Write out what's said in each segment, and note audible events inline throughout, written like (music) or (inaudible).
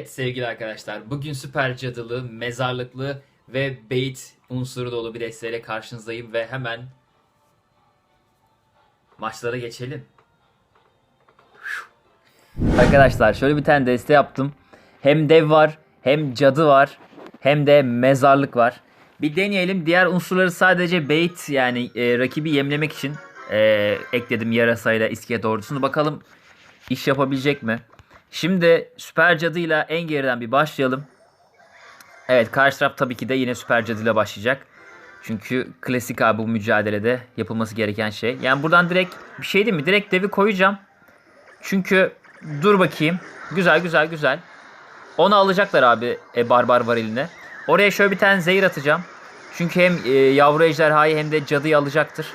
Evet sevgili arkadaşlar bugün süper cadılı, mezarlıklı ve bait unsuru dolu bir desteğiyle karşınızdayım ve hemen maçlara geçelim. Arkadaşlar şöyle bir tane deste yaptım. Hem dev var, hem cadı var, hem de mezarlık var. Bir deneyelim. Diğer unsurları sadece bait yani e, rakibi yemlemek için e, ekledim yarasayla iskelet ordusunu. Bakalım iş yapabilecek mi? Şimdi süper cadıyla en geriden bir başlayalım. Evet karşı taraf tabii ki de yine süper cadıyla başlayacak. Çünkü klasik abi bu mücadelede yapılması gereken şey. Yani buradan direkt bir şey değil mi? Direkt devi koyacağım. Çünkü dur bakayım. Güzel güzel güzel. Onu alacaklar abi e, barbar var eline. Oraya şöyle bir tane zehir atacağım. Çünkü hem e, yavru ejderhayı hem de cadıyı alacaktır.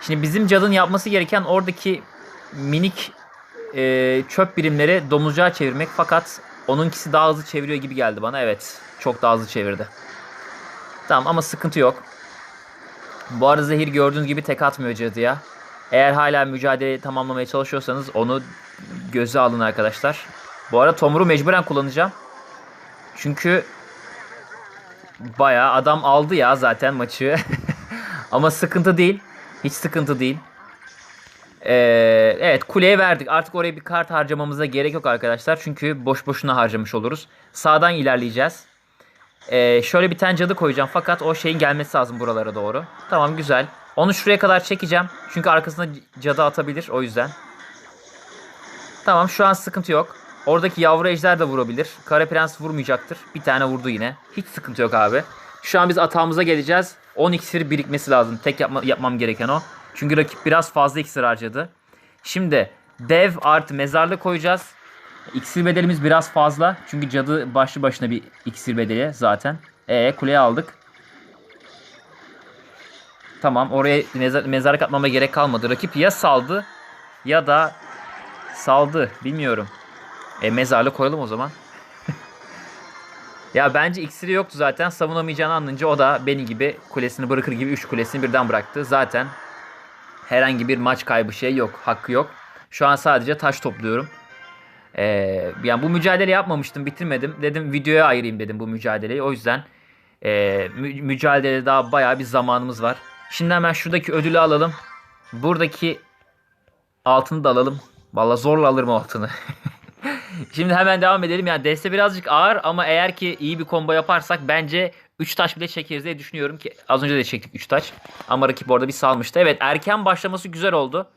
Şimdi bizim cadının yapması gereken oradaki minik e, çöp birimleri domuzcağa çevirmek. Fakat onunkisi daha hızlı çeviriyor gibi geldi bana. Evet çok daha hızlı çevirdi. Tamam ama sıkıntı yok. Bu arada zehir gördüğünüz gibi tek atmıyor cadıya. Eğer hala mücadeleyi tamamlamaya çalışıyorsanız onu göze alın arkadaşlar. Bu arada Tomur'u mecburen kullanacağım. Çünkü bayağı adam aldı ya zaten maçı. (laughs) Ama sıkıntı değil. Hiç sıkıntı değil. Ee, evet kuleye verdik. Artık oraya bir kart harcamamıza gerek yok arkadaşlar. Çünkü boş boşuna harcamış oluruz. Sağdan ilerleyeceğiz. Ee, şöyle bir tane cadı koyacağım. Fakat o şeyin gelmesi lazım buralara doğru. Tamam güzel. Onu şuraya kadar çekeceğim. Çünkü arkasına cadı atabilir. O yüzden. Tamam şu an sıkıntı yok. Oradaki yavru ejder de vurabilir. Kara prens vurmayacaktır. Bir tane vurdu yine. Hiç sıkıntı yok abi. Şu an biz atağımıza geleceğiz. 10 iksir birikmesi lazım. Tek yapma, yapmam gereken o. Çünkü rakip biraz fazla iksir harcadı. Şimdi dev artı mezarlık koyacağız. İksir bedelimiz biraz fazla. Çünkü cadı başlı başına bir iksir bedeli zaten. E kuleye aldık. Tamam oraya mezar, mezarlık atmama gerek kalmadı. Rakip ya saldı ya da saldı. Bilmiyorum. E mezarlık koyalım o zaman. (laughs) ya bence iksiri yoktu zaten. Savunamayacağını anlayınca o da benim gibi kulesini bırakır gibi 3 kulesini birden bıraktı. Zaten herhangi bir maç kaybı şey yok. Hakkı yok. Şu an sadece taş topluyorum. Ee, yani bu mücadele yapmamıştım. Bitirmedim. Dedim videoya ayırayım dedim bu mücadeleyi. O yüzden e, mü- mücadelede daha bayağı bir zamanımız var. Şimdi hemen şuradaki ödülü alalım. Buradaki altını da alalım. Vallahi zorla alırım altını. (laughs) Şimdi hemen devam edelim. Yani deste birazcık ağır ama eğer ki iyi bir combo yaparsak bence 3 taş bile çekeriz diye düşünüyorum ki az önce de çektik 3 taş. Ama rakip orada bir salmıştı. Evet erken başlaması güzel oldu.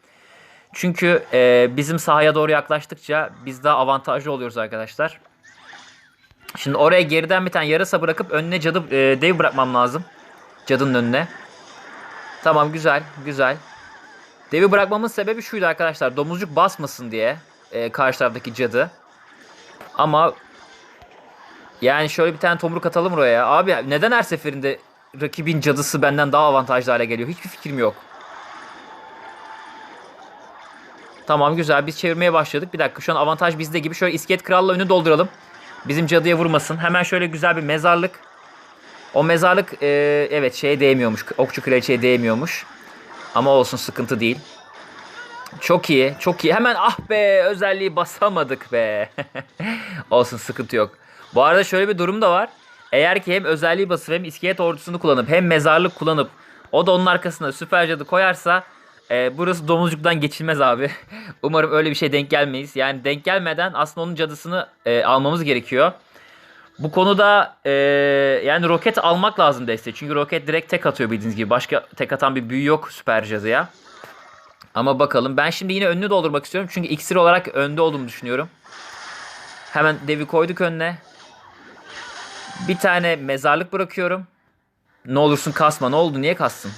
Çünkü e, bizim sahaya doğru yaklaştıkça biz daha avantajlı oluyoruz arkadaşlar. Şimdi oraya geriden bir tane yarasa bırakıp önüne cadı e, dev bırakmam lazım. Cadının önüne. Tamam güzel güzel. Devi bırakmamın sebebi şuydu arkadaşlar. Domuzcuk basmasın diye e, karşı taraftaki cadı. Ama yani şöyle bir tane tomruk atalım oraya. Abi neden her seferinde rakibin cadısı benden daha avantajlı hale geliyor? Hiçbir fikrim yok. Tamam güzel biz çevirmeye başladık. Bir dakika şu an avantaj bizde gibi. Şöyle iskelet kralla önü dolduralım. Bizim cadıya vurmasın. Hemen şöyle güzel bir mezarlık. O mezarlık e, evet şeye değmiyormuş. Okçu kraliçeye değmiyormuş. Ama olsun sıkıntı değil. Çok iyi, çok iyi. Hemen ah be özelliği basamadık be. (laughs) olsun sıkıntı yok. Bu arada şöyle bir durum da var. Eğer ki hem özelliği basıp hem iskelet ordusunu kullanıp hem mezarlık kullanıp o da onun arkasına süper cadı koyarsa e, burası domuzcuktan geçilmez abi. (laughs) Umarım öyle bir şey denk gelmeyiz. Yani denk gelmeden aslında onun cadısını e, almamız gerekiyor. Bu konuda e, yani roket almak lazım desteği. Çünkü roket direkt tek atıyor bildiğiniz gibi. Başka tek atan bir büyü yok süper cadıya. Ama bakalım. Ben şimdi yine önünü doldurmak istiyorum. Çünkü iksir olarak önde olduğumu düşünüyorum. Hemen devi koyduk önüne. Bir tane mezarlık bırakıyorum. Ne olursun kasma. Ne oldu? Niye kastın?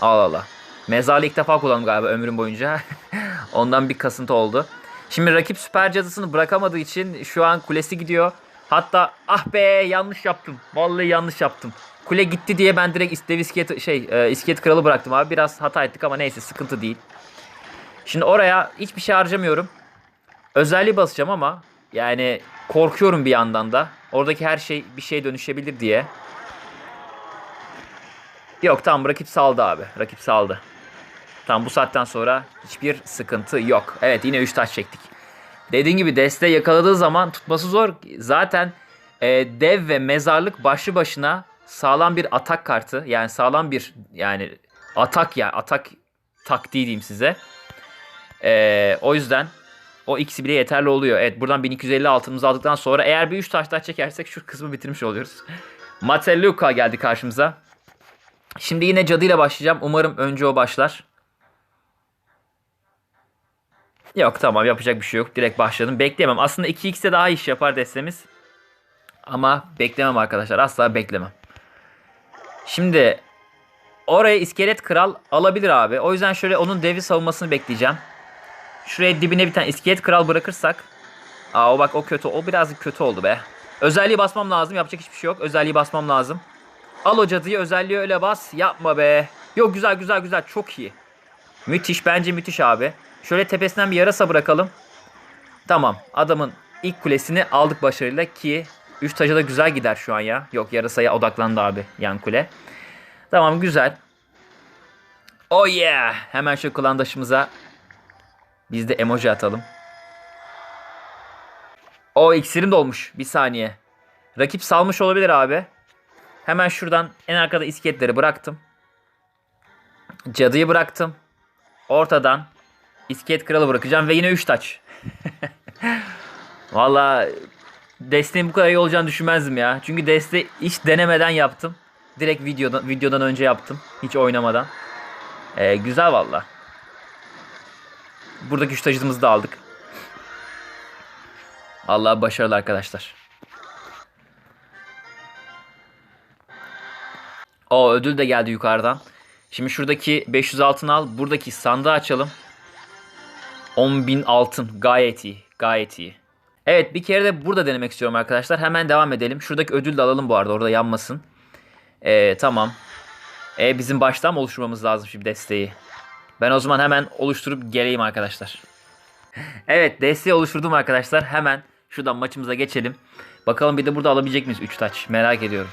Allah Allah. Mezarlığı ilk defa kullandım galiba ömrüm boyunca. (laughs) Ondan bir kasıntı oldu. Şimdi rakip süper cadısını bırakamadığı için şu an kulesi gidiyor. Hatta ah be yanlış yaptım. Vallahi yanlış yaptım. Kule gitti diye ben direkt istev iskelet şey e, iskelet kralı bıraktım abi. Biraz hata ettik ama neyse sıkıntı değil. Şimdi oraya hiçbir şey harcamıyorum. Özelliği basacağım ama yani korkuyorum bir yandan da. Oradaki her şey bir şeye dönüşebilir diye. Yok tamam rakip saldı abi. Rakip saldı. Tamam bu saatten sonra hiçbir sıkıntı yok. Evet yine 3 taş çektik. Dediğim gibi deste yakaladığı zaman tutması zor. Zaten e, dev ve mezarlık başlı başına sağlam bir atak kartı. Yani sağlam bir yani atak ya atak taktiği diyeyim size. E, o yüzden o ikisi bile yeterli oluyor. Evet buradan 1250 altımızı aldıktan sonra eğer bir 3 taş daha çekersek şu kısmı bitirmiş oluyoruz. (laughs) Mateluka geldi karşımıza. Şimdi yine cadıyla başlayacağım. Umarım önce o başlar. Yok tamam yapacak bir şey yok. Direkt başladım. Bekleyemem. Aslında 2x'te daha iş yapar destemiz. Ama beklemem arkadaşlar. Asla beklemem. Şimdi oraya iskelet kral alabilir abi. O yüzden şöyle onun devi savunmasını bekleyeceğim. Şuraya dibine bir tane iskelet kral bırakırsak. Aa o bak o kötü. O birazcık kötü oldu be. Özelliği basmam lazım. Yapacak hiçbir şey yok. Özelliği basmam lazım. Al o cadıyı özelliği öyle bas. Yapma be. Yok güzel güzel güzel. Çok iyi. Müthiş. Bence müthiş abi. Şöyle tepesinden bir yarasa bırakalım. Tamam. Adamın ilk kulesini aldık başarıyla ki 3 taca da güzel gider şu an ya. Yok yarasaya odaklandı abi yan kule. Tamam güzel. Oh yeah. Hemen şu klandaşımıza biz de emoji atalım. O iksirim dolmuş. Bir saniye. Rakip salmış olabilir abi. Hemen şuradan en arkada iskeletleri bıraktım. Cadıyı bıraktım. Ortadan iskelet kralı bırakacağım ve yine 3 taç. (laughs) Valla desteğin bu kadar iyi olacağını düşünmezdim ya. Çünkü deste hiç denemeden yaptım. Direkt videodan, videodan önce yaptım. Hiç oynamadan. Ee, güzel valla. Buradaki 3 taşıtımızı da aldık. Allah başarılı arkadaşlar. O ödül de geldi yukarıdan. Şimdi şuradaki 500 altın al. Buradaki sandığı açalım. 10.000 altın. Gayet iyi. Gayet iyi. Evet bir kere de burada denemek istiyorum arkadaşlar. Hemen devam edelim. Şuradaki ödül de alalım bu arada. Orada yanmasın. Ee, tamam. Ee, bizim baştan mı oluşturmamız lazım şimdi desteği? Ben o zaman hemen oluşturup geleyim arkadaşlar. Evet desteği oluşturdum arkadaşlar. Hemen şuradan maçımıza geçelim. Bakalım bir de burada alabilecek miyiz 3 taç? Merak ediyorum.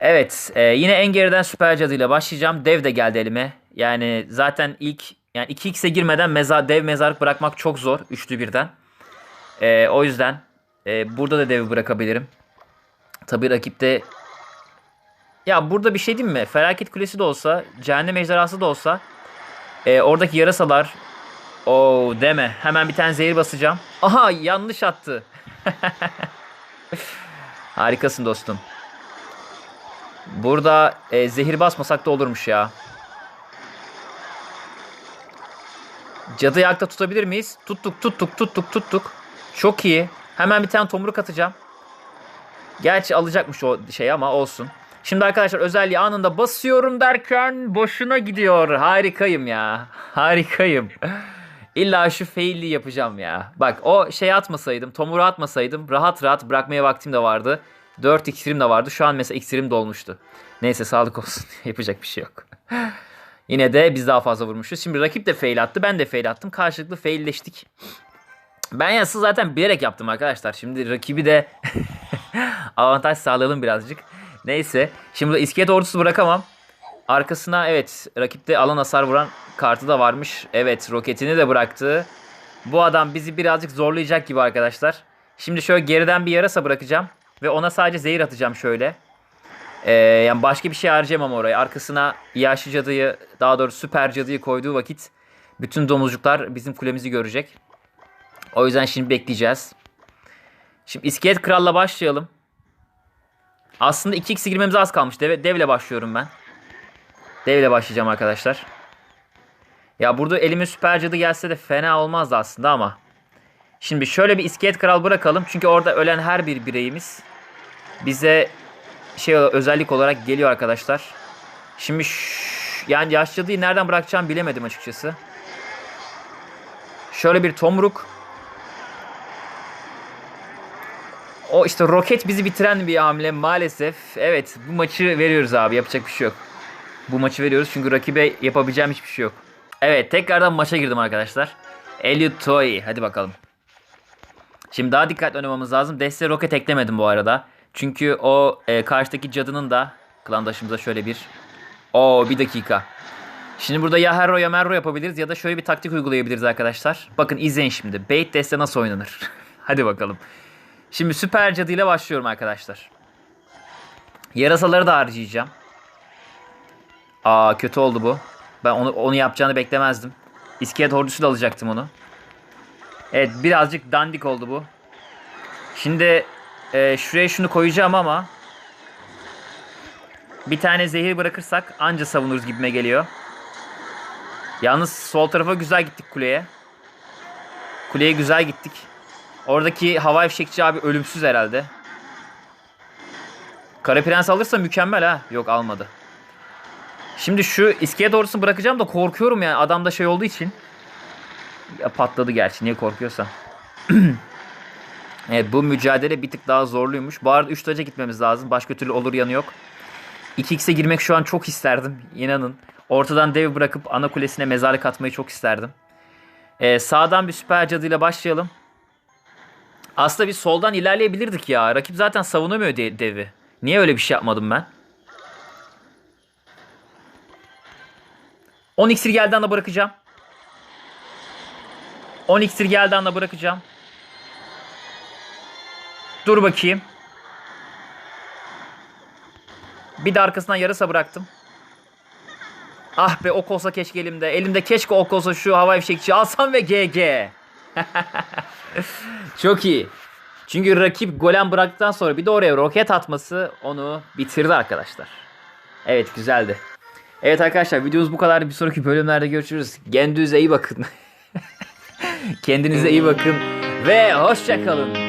Evet e, yine en geriden süper cadıyla başlayacağım. Dev de geldi elime. Yani zaten ilk yani 2x'e girmeden mezar, dev mezarlık bırakmak çok zor. Üçlü birden. E, o yüzden e, burada da devi bırakabilirim. Tabi rakipte ya burada bir şey diyeyim mi? Felaket kulesi de olsa, cehennem ejderhası da olsa e, oradaki yarasalar o deme. Hemen bir tane zehir basacağım. Aha yanlış attı. (laughs) Harikasın dostum. Burada e, zehir basmasak da olurmuş ya. Cadıyı ayakta tutabilir miyiz? Tuttuk tuttuk tuttuk tuttuk. Çok iyi. Hemen bir tane tomruk atacağım. Gerçi alacakmış o şey ama olsun. Şimdi arkadaşlar özelliği anında basıyorum derken boşuna gidiyor. Harikayım ya. (laughs) Harikayım. İlla şu fail'i yapacağım ya. Bak o şey atmasaydım, tomuru atmasaydım rahat rahat bırakmaya vaktim de vardı. 4 iksirim de vardı. Şu an mesela iksirim dolmuştu. Neyse sağlık olsun. (laughs) Yapacak bir şey yok. (laughs) Yine de biz daha fazla vurmuşuz. Şimdi rakip de fail attı. Ben de fail attım. Karşılıklı failleştik. Ben yası zaten bilerek yaptım arkadaşlar. Şimdi rakibi de avantaj sağlayalım birazcık. Neyse. Şimdi burada iskelet ordusu bırakamam. Arkasına evet rakipte alan hasar vuran kartı da varmış. Evet roketini de bıraktı. Bu adam bizi birazcık zorlayacak gibi arkadaşlar. Şimdi şöyle geriden bir yarasa bırakacağım. Ve ona sadece zehir atacağım şöyle. Ee, yani başka bir şey harcayamam oraya. Arkasına yaşlı cadıyı daha doğrusu süper cadıyı koyduğu vakit bütün domuzcuklar bizim kulemizi görecek. O yüzden şimdi bekleyeceğiz. Şimdi iskelet kralla başlayalım. Aslında 2x'e girmemize az kalmış. Dev, devle başlıyorum ben. Devle başlayacağım arkadaşlar. Ya burada elime süper cadı gelse de fena olmazdı aslında ama. Şimdi şöyle bir iskelet kral bırakalım. Çünkü orada ölen her bir bireyimiz bize şey özellik olarak geliyor arkadaşlar. Şimdi yani yaşlıyı nereden bırakacağım bilemedim açıkçası. Şöyle bir tomruk. O işte roket bizi bitiren bir hamle maalesef. Evet bu maçı veriyoruz abi yapacak bir şey yok. Bu maçı veriyoruz çünkü rakibe yapabileceğim hiçbir şey yok. Evet tekrardan maça girdim arkadaşlar. Elliot Toy hadi bakalım. Şimdi daha dikkatli oynamamız lazım. Deste roket eklemedim bu arada. Çünkü o e, karşıdaki cadının da klandaşımıza şöyle bir... o bir dakika. Şimdi burada ya Herro ya Merro yapabiliriz ya da şöyle bir taktik uygulayabiliriz arkadaşlar. Bakın izleyin şimdi. Bait deste nasıl oynanır? (laughs) Hadi bakalım. Şimdi süper cadı ile başlıyorum arkadaşlar. Yarasaları da harcayacağım. Aa kötü oldu bu. Ben onu onu yapacağını beklemezdim. İskelet ordusu da alacaktım onu. Evet birazcık dandik oldu bu. Şimdi e, şuraya şunu koyacağım ama bir tane zehir bırakırsak anca savunuruz gibime geliyor. Yalnız sol tarafa güzel gittik kuleye. Kuleye güzel gittik. Oradaki hava fişekçi abi ölümsüz herhalde. Kara Prens alırsa mükemmel ha. Yok almadı. Şimdi şu iskele doğrusunu bırakacağım da korkuyorum yani adamda şey olduğu için. Ya patladı gerçi niye korkuyorsa. (clears throat) evet bu mücadele bir tık daha zorluymuş. Bu arada 3 taca gitmemiz lazım. Başka türlü olur yanı yok. 2x'e girmek şu an çok isterdim. inanın. Ortadan dev bırakıp ana kulesine mezarlık atmayı çok isterdim. Ee, sağdan bir süper cadıyla başlayalım. Aslında biz soldan ilerleyebilirdik ya. Rakip zaten savunamıyor de- devi. Niye öyle bir şey yapmadım ben? 10 iksir geldi anda bırakacağım. 10 iksir geldi anda bırakacağım. Dur bakayım. Bir de arkasından yarısa bıraktım. Ah be ok olsa keşke elimde. Elimde keşke ok olsa şu havai fişekçi alsam ve GG. (laughs) Çok iyi. Çünkü rakip golem bıraktıktan sonra bir de oraya roket atması onu bitirdi arkadaşlar. Evet güzeldi. Evet arkadaşlar videomuz bu kadar. Bir sonraki bölümlerde görüşürüz. Kendinize iyi bakın. (laughs) Kendinize iyi bakın. Ve hoşçakalın.